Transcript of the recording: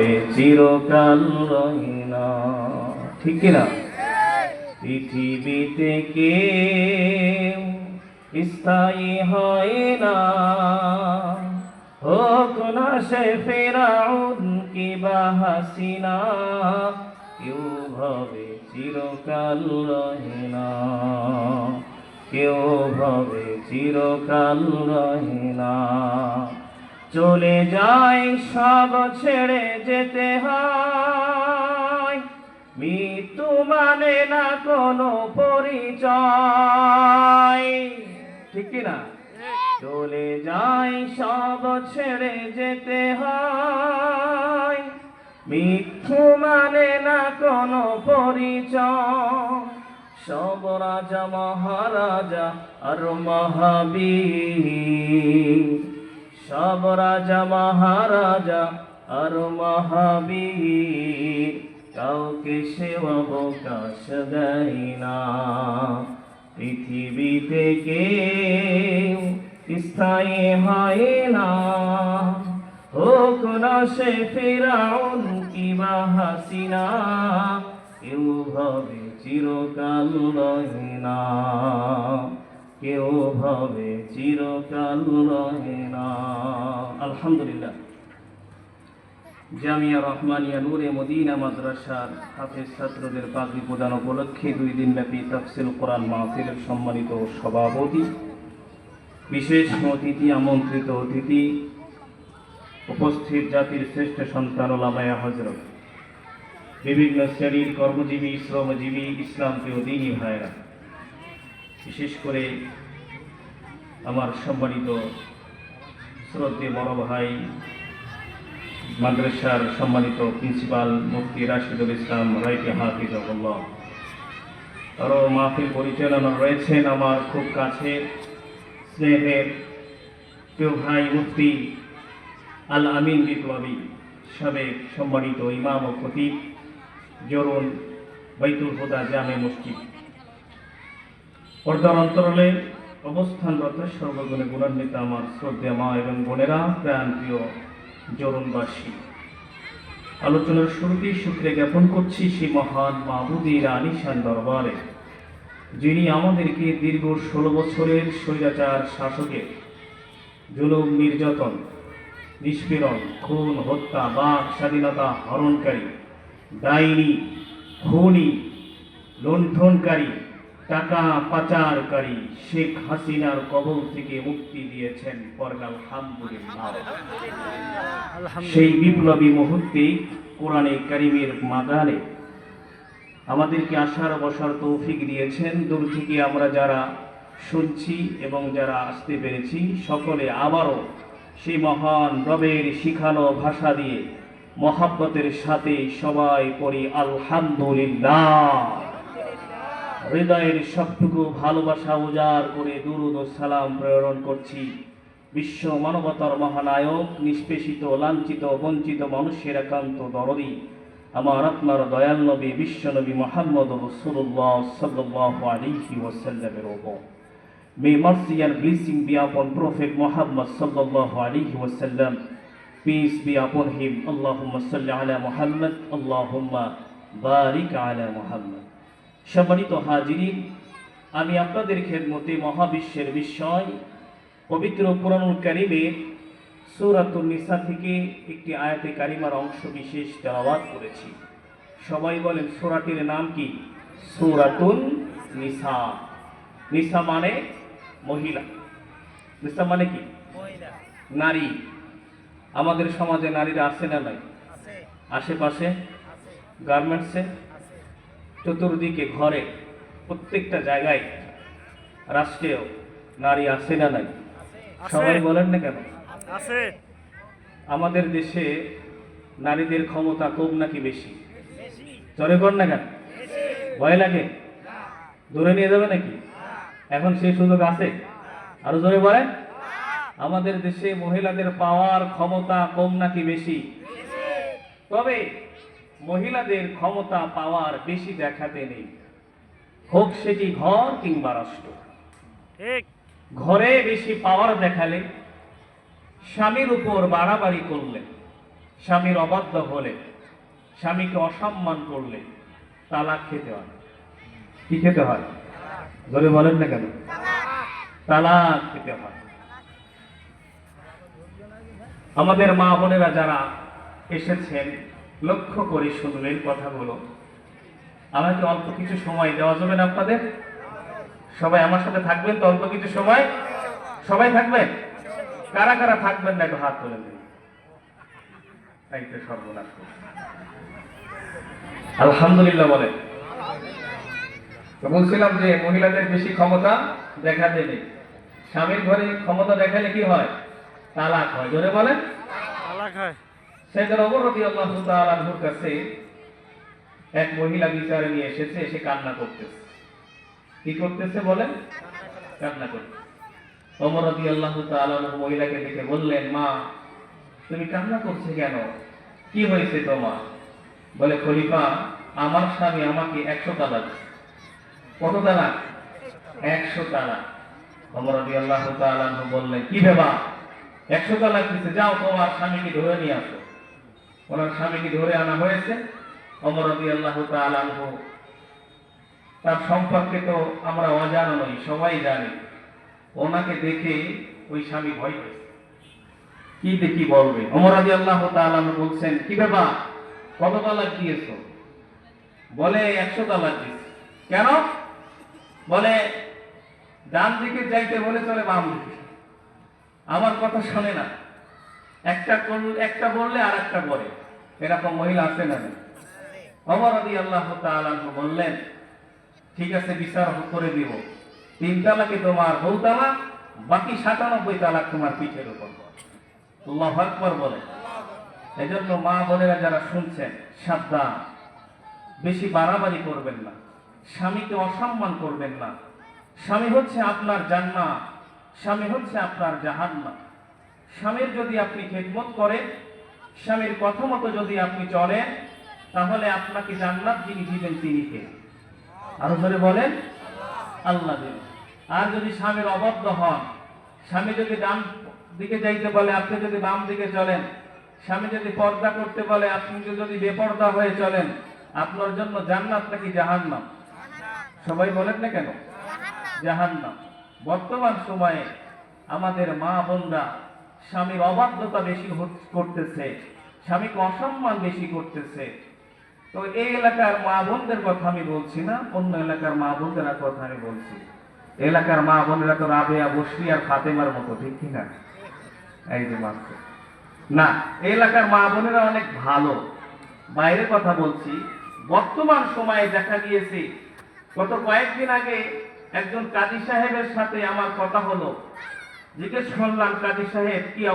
ভবে চিরকাল রহি ঠিক কিনা পৃথিবীতে কেউ স্থায়ী হয় না। হোক না সে ফেরাউন কি বা হাসিনা, কেউ ভবে চিরকাল রহে না কেউ ভবে চিরকাল রহে না চলে যায়, সব ছেড়ে যেতে হয়। মৃত্যু মানে না কোনো পরিচয়। ঠিক না? চলে যায়, সব ছেড়ে যেতে হয়। মৃত্যু মানে না কোনো পরিচয়। সব রাজা, মহারাজা আর মহাবীর। সব রাজা, মহারাজা আর মহাবীর, কাউকে সে অবকাশ দেয় না। পৃথিবীতে কেউ স্থায়ী হয় না। হোক না সে ফেরাউন কিবা হাসিনা, কেউ ভাবে চিরকাল রহে না। কেউ ভাবে চিরকাল রহে না। আলহামদুলিল্লাহ। জামিয়া রহমানিয়া নূরে মদিনা মাদ্রাসার হাফেজ ছাত্রদের পাগড়ি প্রদান উপলক্ষে দুই দিনব্যাপী তফসিল কোরআন মাহফিলের সম্মানিত সভাপতি, বিশেষ অতিথি, আমন্ত্রিত অতিথি, উপস্থিত জাতির শ্রেষ্ঠ সন্তান ওলামায়া হজরত বিভিন্ন শ্রেণির কর্মজীবী, শ্রমজীবী ইসলাম প্রিয় দিনী ভাইরা বিশেষ করে আমার সম্মানিত শ্রদ্ধে বড় ভাই, মাদ্রাসার সম্মানিত প্রিন্সিপাল মুফতি রাশিদুল ইসলাম রাইটি হাফিজুল্লাহ আরও মাহফিল পরিচালনা রয়েছেন আমার খুব কাছে স্নেহের প্রিয় ভাই মুফতি আল আমিন বিপ্লবী, সাবেক সম্মানিত ইমাম ও খতিব, জরুন বাইতুল হুদা জামে মসজিদ। পর্দার অন্তরালে অবস্থানরত সর্বগুণে গুণান্বিত আমার শ্রদ্ধা মা এবং বোনেরা প্রাণ প্রিয় জরুনবাসী। আলোচনার শুরুতেই সূত্রে জ্ঞাপন করছি সেই মহান মাহবুদির আলিশান দরবারে, যিনি আমাদেরকে দীর্ঘ ষোলো বছরের স্বৈরাচার শাসকের জুলুম, নির্যাতন, নিষ্পীড়ন, খুন, হত্যা, বাক, স্বাধীনতা হরণকারী ডাইনি খুনি, লুণ্ঠনকারী টাকা পাচারকারী শেখ হাসিনার কবল থেকে মুক্তি দিয়েছেন পরগাল হামদুলিল্লাহ সেই বিপ্লবী মুহূর্তে কোরআনে কারিমের মাদানে আমাদেরকে আসার বসার তৌফিক দিয়েছেন। দূর থেকে আমরা যারা শুনছি এবং যারা আসতে পেরেছি সকলে আবারও সেই মহান রবের শিখানো ভাষা দিয়ে মহাব্বতের সাথে সবাই পড়ি আলহামদুলিল্লাহ। হৃদয়ের সবটুকু ভালোবাসা উজাড় করে দুরুদ ও সালাম প্রেরণ করছি। বিশ্ব মানবতার মহানায়ক, নিষ্পেষিত, লাঞ্ছিত, বঞ্চিত মানুষের একান্ত দরদি। আমার আপনার দয়াল নবী, বিশ্ব নবী মোহাম্মদ রসুল্লাহ সাল্লাহ আলিহি ও সাল্লামের মে মার্সিয়ান বিয়াপন প্রফেট মোহাম্মদ সাল্লাহ আলিহি ও সাল্লাম পিস বিয়াপন হিম আল্লাহ সাল্লাহ আলা মোহাম্মদ আল্লাহ বারিক আলা মোহাম্মদ সম্মানিত হাজিরিন আমি আপনাদের খেদমতে মহাবিশ্বের বিস্ময় পবিত্র কোরআনুল কারিমের সূরাতুন নিসা থেকে একটি আয়াতে কারিমার অংশ বিশেষ তেলাওয়াত করেছি। সবাই বলেন সূরাটির নাম কি? সূরাতুন নিসা। নিসা মানে মহিলা। নিসা মানে কি? নারী। আমাদের সমাজে নারীরা আছে না নাই? আশেপাশে? গার্মেন্টসে? চতুর্দিকে ঘরে প্রত্যেকটা জায়গায় রাষ্ট্রেও নারী আছে না নাই? সবাই বলেন না কেন? আছে। আমাদের দেশে নারীদের ক্ষমতা কম নাকি বেশি? চরে কর না কেন? ভয় লাগে? ধরে নিয়ে যাবে নাকি? এখন সেই সুযোগ আছে? আরও জোরে বলেন। আমাদের দেশে মহিলাদের পাওয়ার ক্ষমতা কম নাকি বেশি। তবে মহিলাদের ক্ষমতা পাওয়ার বেশি দেখাতে নেই। হোক সেটি ঘর কিংবা রাষ্ট্র। ঠিক। ঘরে বেশি পাওয়ার দেখালে স্বামীর উপর বাড়াবাড়ি করলে স্বামীর অবাধ্য হলে স্বামীকে অসম্মান করলে তালাক খেতে হয়। কি খেতে হয়? ধরে বলেন না কেন? তালাক খেতে হয়। আমাদের মা বোনেরা যারা এসেছেন লক্ষ্য করে শুনবেন কথাগুলো। আমাকে অল্প কিছু সময় দেওয়া যাবে না আপনাদের? সবাই আমার সাথে থাকবেন তো অল্প কিছু সময়? সবাই থাকবেন? কারা কারা থাকবেন না একটু হাত তুলে দিন। তাই তো সর্বনাশ আলহামদুলিল্লাহ বলেন। তো বলছিলাম যে মহিলাদের বেশি ক্ষমতা দেখাতে নেই স্বামীর ঘরে ক্ষমতা দেখালে কি হয়? তালাক হয়। জোরে বলেন। তালাক হয়। সেদিন অমর রবি আল্লাহ তালুর কাছে এক মহিলা বিচারে নিয়ে এসেছে এসে কান্না করতেছে। কি করতেছে বলেন? কান্না করতে অমর রবি আল্লাহ মহিলাকে দেখে বললেন, মা, তুমি কান্না করছে কেন? কি হয়েছে তোমার? বলে, খলিফা, আমার স্বামী আমাকে একশো তালাক। কত তালাক? একশো তালাক। অমর রবি আল্লাহ বললেন, কি ভেবা? একশো তালাক দিচ্ছে যাও তোমার স্বামীকে ধরে নিয়ে আসো। ওনার স্বামীকে ধরে আনা হয়েছে। অমর রবি আল্লাহ তালু তার সম্পর্কে তো আমরা অজানা নই, সবাই জানি। ওনাকে দেখে ওই স্বামী ভয় পেয়েছে। কি দেখি বলবে? অমর রবি আল্লাহ তালু বলছেন, কি ব্যাপার? কত তালাক দিয়েছ? বলে, একশো তালাক দিয়েছে। কেন? বলে, ডান দিকে যাইতে বলে চলে বাম দিকে। আমার কথা শোনে না। একটা একটা বললে আর একটা বলে। এরকম মহিলা আছে না? অমর আদি আল্লাহ বললেন, ঠিক আছে, বিচার করে দিব। তিন তালাকে তোমার বউ তালাক বাকি সাতানব্বই তালাক তোমার পিঠের উপর। আল্লাহ আকবর বলে। এজন্য মা বোনেরা যারা শুনছেন, সাবধান। বেশি বাড়াবাড়ি করবেন না। স্বামীকে অসম্মান করবেন না। স্বামী হচ্ছে আপনার জান্নাত। স্বামী হচ্ছে আপনার জাহান্নাম স্বামীর যদি আপনি খেদমত করেন স্বামীর কথা মতো যদি আপনি চলেন, তাহলে আপনাকে জান্নাত যিনি দিবেন তিনি কে? আরও ধরে বলেন, আল্লাহ দিবেন আর যদি স্বামীর অবদ্ধ হন, স্বামী যদি ডান দিকে যাইতে বলে, আপনি যদি বাম দিকে চলেন, স্বামী যদি পর্দা করতে বলে, আপনি যদি বেপর্দা হয়ে চলেন, আপনার জন্য জান্নাত নাকি জাহান্নাম? সবাই বলেন না কেন? জাহান্নাম। বর্তমান সময়ে আমাদের মা বোনরা স্বামীর অবাধ্যতা বেশি করতেছে, স্বামীকে অসম্মান বেশি করতেছে। তো এই এলাকার মা বোনদের কথা আমি বলছি না, অন্য এলাকার মা বোনদের কথা আমি বলছি। এলাকার মা বোনেরা তো রাবেয়া, বসরি আর ফাতেমার মতো, ঠিক কিনা এই যে মাত্র না, এলাকার মা বোনেরা অনেক ভালো। বাইরে কথা বলছি, বর্তমান সময়ে দেখা গিয়েছে, গত কয়েকদিন আগে একজন কাজী সাহেবের সাথে আমার কথা হলো। জিজ্ঞেস করলাম কাজী সাহেব কি